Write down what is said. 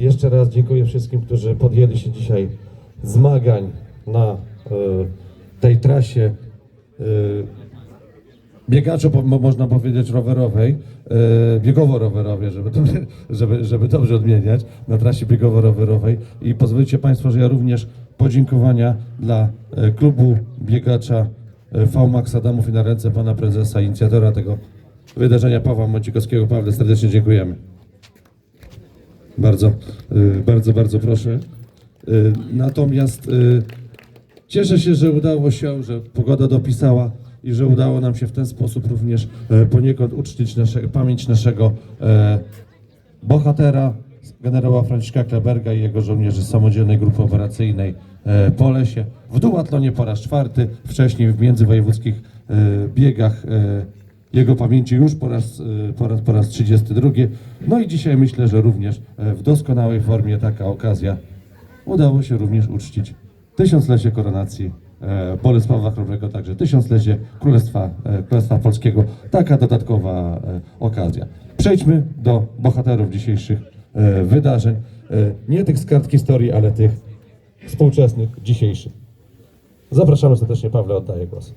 Jeszcze raz dziękuję wszystkim, którzy podjęli się dzisiaj zmagań na e, tej trasie e, mo- można powiedzieć, rowerowej, e, biegowo-rowerowej, żeby, żeby, żeby dobrze odmieniać, na trasie biegowo-rowerowej. I pozwolicie Państwo, że ja również podziękowania dla klubu biegacza VMAX Adamów i na ręce Pana Prezesa, inicjatora tego wydarzenia Pawła Mącikowskiego. Pawle, serdecznie dziękujemy. Bardzo, y, bardzo, bardzo proszę. Y, Natomiast y, cieszę się, że udało się, że pogoda dopisała i że udało nam się w ten sposób również e, poniekąd uczcić nasze, pamięć naszego e, bohatera, generała Franciszka Kleberga i jego żołnierzy samodzielnej grupy operacyjnej e, po lesie. W duatlonie po raz czwarty, wcześniej w międzywojewódzkich biegach jego pamięci już po raz, e, po, raz, po raz 32. No i dzisiaj myślę, że również e, w doskonałej formie taka okazja udało się również uczcić tysiąclecie koronacji e, Bolesława Chrobrego, także tysiąclecie Królestwa, e, Królestwa Polskiego. Taka dodatkowa e, okazja. Przejdźmy do bohaterów dzisiejszych e, wydarzeń. E, nie tych z kart historii, ale tych współczesnych, dzisiejszych. Zapraszamy serdecznie, Pawle, oddaję głos.